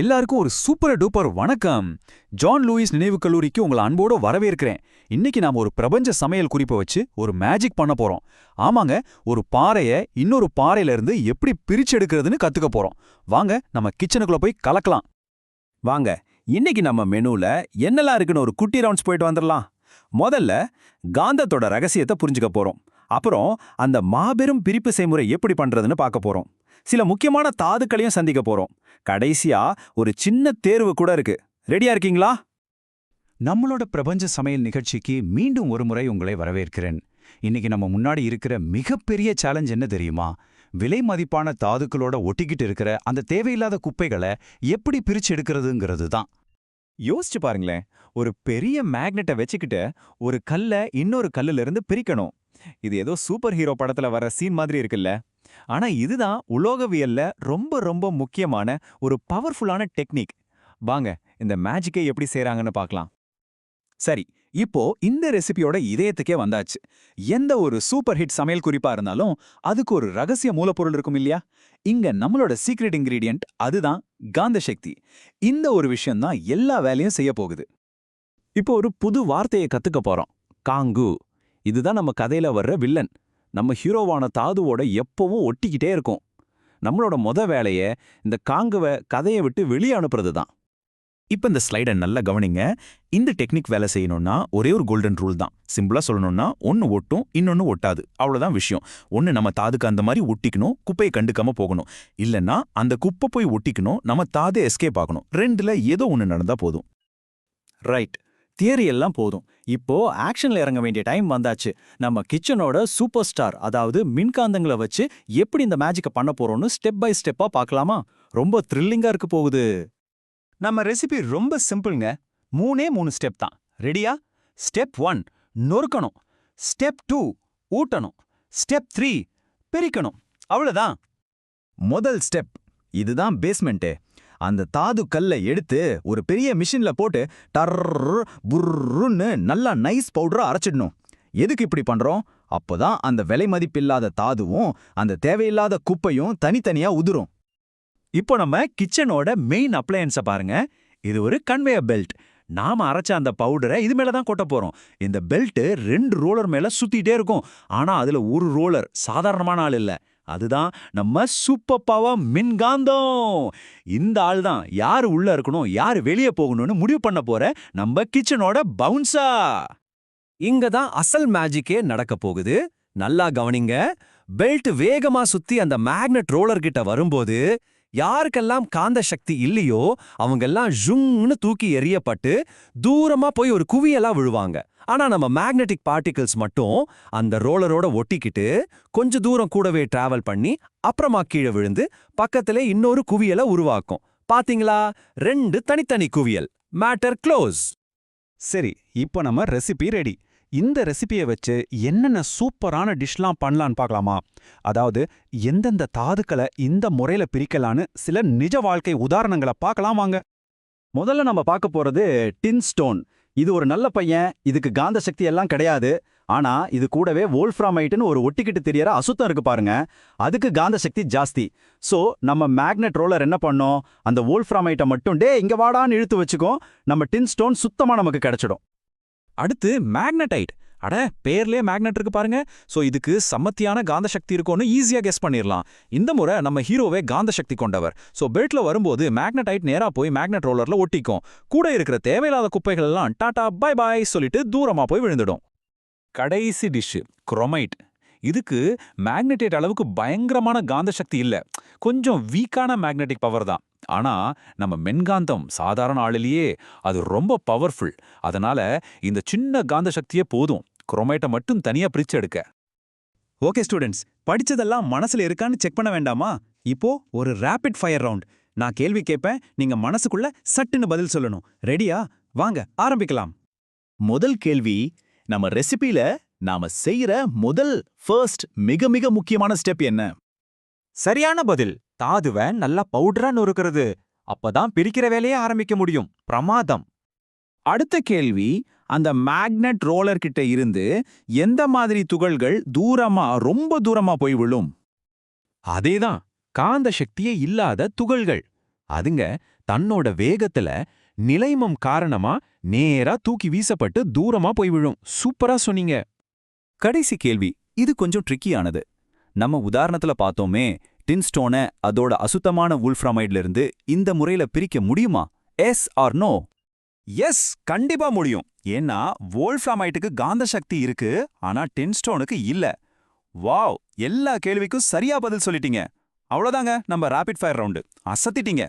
எல்லாருக்கும் ஒரு super duper வணக்கம். ஜான் லூயிஸ் நினைவுக் கல்லூரிக்கு உங்களை அன்போட வரவேற்கிறேன். இன்னைக்கு நாம ஒரு பிரபஞ்ச சமையல் குறிப்பை வச்சு ஒரு மேஜிக் பண்ண போறோம். ஆமாங்க ஒரு பாறைய இன்னொரு பாறையிலிருந்து எப்படி பிரிச்செடுக்கிறதுன்னு கத்துக்க போறோம். வாங்க நம்ம கிச்சனுக்குள்ள போய் கலக்கலாம். வாங்க இன்னைக்கு நம்ம மெனுல என்னெல்லாம் இருக்குன்னு ஒரு குட்டி ரவுண்ட்ஸ் போயிட்டு வந்துடலாம் முதல்ல காந்தத்தோட ரகசியத்தை புரிஞ்சுக்க போறோம். அப்புறம் அந்த மாபெரும் பிரிப்பு செய்முறை எப்படி பண்றதுன்னு பார்க்க போறோம். சில முக்கியமான தாதுக்களையும் சந்திக்க போறோம். கடைசியா ஒரு சின்ன தேர்வு கூட இருக்கு. ரெடியா இருக்கீங்களா? நம்மளோட பிரபஞ்ச சமையல் நிகழ்ச்சிக்கு மீண்டும் ஒரு முறை உங்களை வரவேற்கிறேன். இன்னைக்கு நம்ம முன்னாடி இருக்கிற மிகப்பெரிய சேலஞ்ச் என்ன தெரியுமா? விலை மதிப்பான தாதுக்களோட ஒட்டிக்கிட்டு இருக்கிற அந்த தேவையில்லாத குப்பைகளை எப்படி பிரிச்சு எடுக்கிறதுங்கிறது தான். யோசிச்சு பாருங்களேன். ஒரு பெரிய மேக்னெட்டை வச்சுக்கிட்டு ஒரு கல்லை இன்னொரு கல்லுல இருந்து பிரிக்கணும். இது ஏதோ சூப்பர் ஹீரோ படத்துல வர சீன் மாதிரி இருக்குல்ல. ஆனா இதுதான் உலோகவியல்ல ரொம்ப ரொம்ப முக்கியமான ஒரு பவர்ஃபுல்லான டெக்னிக் வாங்க இந்த மேஜிக்கை எப்படி செய்றாங்கன்னு பார்க்கலாம். சரி இப்போ இந்த ரெசிபியோட இதயத்துக்கே வந்தாச்சு. எந்த ஒரு சூப்பர் ஹிட் சமையல் குறிப்பா இருந்தாலும் அதுக்கு ஒரு ரகசிய மூலப்பொருள் இருக்கும் இல்லையா? இங்க நம்மளோட சீக்ரெட் இன்கிரீடியன்ட் அதுதான் காந்த சக்தி. இந்த ஒரு விஷயம் தான் எல்லா வேலையும் செய்ய போகுது. இப்போ ஒரு புது வார்த்தையை கத்துக்க போறோம். காங்கு. இதுதான் நம்ம கதையில வர்ற வில்லன் நம்ம ஹீரோவான தாதுவோட எப்பவும் ஒட்டிக்கிட்டே இருக்கும். நம்மளோட மொத வேலைய இந்த காங்குவை கதையை விட்டு வெளியே அனுப்புறது தான் இப்போ இந்த ஸ்லைடை நல்லா கவனிங்க. இந்த டெக்னிக் வேலை செய்யணும்னா ஒரே ஒரு கோல்டன் ரூல் தான். சிம்பிளா சொல்லணும்னா ஒன்னு ஒட்டும் இன்னொன்னு ஒட்டாது. அவ்வளோதான் விஷயம். ஒன்னு நம்ம தாதுக்கு அந்த மாதிரி ஒட்டிக்கணும் குப்பையை கண்டுக்காம போகணும். இல்லைன்னா அந்த குப்பை போய் ஒட்டிக்கணும் நம்ம தாதே எஸ்கேப் ஆகணும். ரெண்டுல ஏதோ ஒன்னு நடந்தா போதும். ரைட். தியரி எல்லாம் போதும். இப்போ ஆக்ஷன்ல இறங்க வேண்டிய டைம் வந்தாச்சு. நம்ம கிச்சனோட சூப்பர் ஸ்டார் அதாவது மின்காந்தங்களை வச்சு எப்படி இந்த மேஜிக்கை பண்ண போறோம்னு ஸ்டெப் பை ஸ்டெப்பா பார்க்கலாமா? ரொம்ப த்ரில்லிங்கா இருக்கு போகுது. நம்ம ரெசிபி ரொம்ப சிம்பிள்ங்க. மூணே மூணு ஸ்டெப் தான். ரெடியா? ஸ்டெப் ஒன் நொறுக்கணும். ஸ்டெப் டூ ஊட்டணும். ஸ்டெப் த்ரீ பிரிக்கணும். அவ்வளோதான் முதல் ஸ்டெப். இதுதான் பேஸ்மெண்ட்டு. அந்த தாது கல்லை எடுத்து ஒரு பெரிய மிஷின்ல போட்டு டர் புர்ருன்னு நல்லா நைஸ் பவுடரா அரைச்சிடணும். எதுக்கு இப்படி பண்றோம்? அப்போதான் அந்த விலை மதிப்பில்லாத தாதுவும் அந்த தேவையில்லாத குப்பையும் தனித்தனியா உதிரும். இப்போ நம்ம கிச்சனோட மெயின் அப்ளையன்ஸை பாருங்க. இது ஒரு கன்வேயர் பெல்ட் நாம அரைச்ச அந்த பவுடரை இது மேல தான் கொட்ட போகிறோம் இந்த பெல்ட்டு ரெண்டு ரோலர் மேல சுற்றிட்டே இருக்கும். ஆனா அதுல ஒரு ரோலர் சாதாரணமான ஆள் இல்ல. அதுதான் நம்ம சூப்பர் பவர் மின்காந்தம். இந்த ஆள் தான் யார் உள்ள இருக்கணும் யார் வெளியே போகணும்னு முடிவு பண்ண போற நம்ம கிச்சனோட பவுன்ஸா இங்க தான் அசல் மேஜிக்கே நடக்க போகுது. நல்லா கவனிங்க. பெல்ட் வேகமா சுத்தி அந்த மேக்னெட் ரோலர் கிட்ட வரும்போது யாருக்கெல்லாம் காந்த சக்தி இல்லையோ அவங்கெல்லாம் ஜுங்னு தூக்கி எறியப்பட்டு தூரமா போய் ஒரு குவியலா விழுவாங்க. ஆனா நம்ம மேக்னெட்டிக் பார்ட்டிகிள்ஸ் மட்டும் அந்த ரோலரோட ஒட்டிக்கிட்டு கொஞ்ச தூரம் கூடவே டிராவல் பண்ணி அப்புறமா கீழே விழுந்து பக்கத்திலே இன்னொரு குவியலை உருவாக்கும். பாத்தீங்களா? ரெண்டு தனித்தனி குவியல். மேட்டர் க்ளோஸ் சரி இப்போ நம்ம ரெசிபி ரெடி இந்த ரெசிபியை வச்சு என்னென்ன சூப்பரான டிஷ்லாம் பண்ணலான்னு பார்க்கலாமா? அதாவது எந்தெந்த தாதுக்களை இந்த முறையில பிரிக்கலான்னு சில நிஜ வாழ்க்கை உதாரணங்களை பார்க்கலாம் வாங்க. முதல்ல நம்ம பார்க்க போறது டின் ஸ்டோன் இது ஒரு நல்ல பையன் இதுக்கு காந்த சக்தி எல்லாம் கிடையாது. ஆனா இது கூடவே வோல்ஃப்ராமைட்டுன்னு ஒரு ஒட்டிக்கிட்டு தெரியற அசுத்தம் இருக்கு பாருங்க. அதுக்கு காந்த சக்தி ஜாஸ்தி. சோ நம்ம மேக்னெட் ரோலர் என்ன பண்ணோம்? அந்த வோல்ஃப்ராமைட்டை மட்டும் டே இங்க வாடான்னு இழுத்து வச்சுக்கோ நம்ம டின் ஸ்டோன் சுத்தமா நமக்கு கிடைச்சிடும். அடுத்து மேக்னடைட் அட பேர்லயே மேக்னெட் இருக்கு பாருங்க. சோ இதுக்கு சம்மத்தியான காந்த சக்தி இருக்கும்னு ஈஸியா கெஸ் பண்ணிடலாம் இந்த முறை நம்ம ஹீரோவே காந்த சக்தி கொண்டவர். சோ பெல்ட்ல வரும்போது மேக்னடைட் நேரா போய் மேக்னெட் ரோலர்ல ஒட்டிக்கும். கூட இருக்கிற தேவையில்லாத குப்பைகள் எல்லாம் டாடா பை பாய் சொல்லிட்டு தூரமா போய் விழுந்துடும். கடைசி டிஷ்ஷு குரோமைட் இதுக்கு மேக்னெட்டேட் அளவுக்கு பயங்கரமான காந்த சக்தி இல்ல. கொஞ்சம் வீக்கான மேக்னெட்டிக் பவர் தான். ஆனா நம்ம மென்காந்தம் சாதாரண ஆளிலேயே அது ரொம்ப பவர்ஃபுல் அதனால இந்த சின்ன காந்த சக்தியே போதும். குரோமேட்டை மட்டும் தனியா பிரிச்சு எடுக்க. ஓகே ஸ்டூடெண்ட்ஸ் படிச்சதெல்லாம் மனசுல இருக்கான்னு செக் பண்ண வேண்டாமா? இப்போ ஒரு ரேபிட் ஃபயர் ரவுண்ட் நான் கேள்வி கேட்பேன் நீங்க மனசுக்குள்ள சட்டுன்னு பதில் சொல்லணும். ரெடியா வாங்க ஆரம்பிக்கலாம். முதல் கேள்வி நம்ம ரெசிபில நாம செய்யற முதல் ஃபர்ஸ்ட் மிக மிக முக்கியமான ஸ்டெப் என்ன? சரியான பதில். தாதுவ நல்லா பவுடரா நொறுக்கிறது. அப்பதான் பிரிக்கிற வேலையை ஆரம்பிக்க முடியும். பிரமாதம். அடுத்த கேள்வி அந்த மேக்னெட் ரோலர் கிட்ட இருந்து எந்த மாதிரி துகள்கள் தூரமா ரொம்ப தூரமா போய் விழும்? அதேதான் காந்த சக்தியே இல்லாத துகள்கள். அதுங்க தன்னோட வேகத்துல நிலைமம் காரணமா நேரா தூக்கி வீசப்பட்டு தூரமா போய் விழும். சூப்பரா சொன்னீங்க. கடைசி கேள்வி இது கொஞ்சம் ட்ரிக்கியானது. நம்ம உதாரணத்துல பார்த்தோமே டின்ஸ்டோனை அதோட அசுத்தமான வூல்ஃப்ராமைட்ல இருந்து இந்த முறையில பிரிக்க முடியுமா? S R no. எஸ் கண்டிப்பா முடியும். ஏன்னா வோல்ஃப்ராமைட்டுக்கு காந்த சக்தி இருக்கு ஆனா டென்ஸ்டோனுக்கு இல்ல. வாவ் எல்லா கேள்விக்கும் சரியா பதில் சொல்லிட்டீங்க. அவ்வளோதாங்க நம்ம ராபிட் ஃபயர் ரவுண்டு அசத்திட்டீங்க.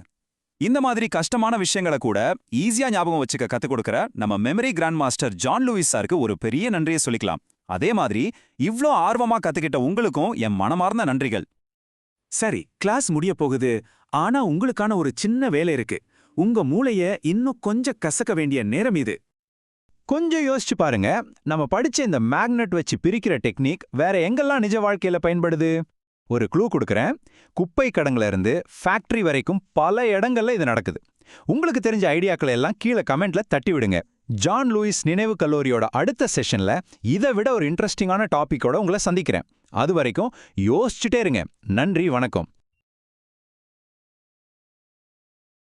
இந்த மாதிரி கஷ்டமான விஷயங்களை கூட ஈஸியா ஞாபகம் வச்சுக்க கத்துக் கொடுக்கற நம்ம memory grand master John Louis சாருக்கு ஒரு பெரிய நன்றியை சொல்லிக்கலாம். அதே மாதிரி இவ்ளோ ஆர்வமா கத்துக்கிட்ட உங்களுக்கும் என் மனமார்ந்த நன்றிகள். சரி கிளாஸ் முடிய போகுது. ஆனா உங்களுக்கான ஒரு சின்ன வேலை இருக்கு. உங்க மூளைய இன்னும் கொஞ்சம் கசக்க வேண்டிய நேரம் இது. கொஞ்சம் யோசிச்சு பாருங்க. நம்ம படிச்ச இந்த மேக்னெட் வச்சு பிரிக்கிற டெக்னிக் வேற எங்கெல்லாம் நிஜ வாழ்க்கையில பயன்படுது? ஒரு க்ளூ கொடுக்கறேன். குப்பை கடங்குல இருந்து ஃபேக்டரி வரைக்கும் பல இடங்கள்ல இது நடக்குது. உங்களுக்கு தெரிஞ்ச ஐடியாக்களை எல்லாம் கீழே கமெண்ட்ல தட்டி விடுங்க. ஜான் லூயிஸ் நினைவு கல்லூரியோட அடுத்த செஷன்ல இதை விட ஒரு இன்ட்ரெஸ்டிங்கான டாபிக்கோட உங்களை சந்திக்கிறேன். அது வரைக்கும் யோசிச்சுட்டே இருங்க. நன்றி வணக்கம்.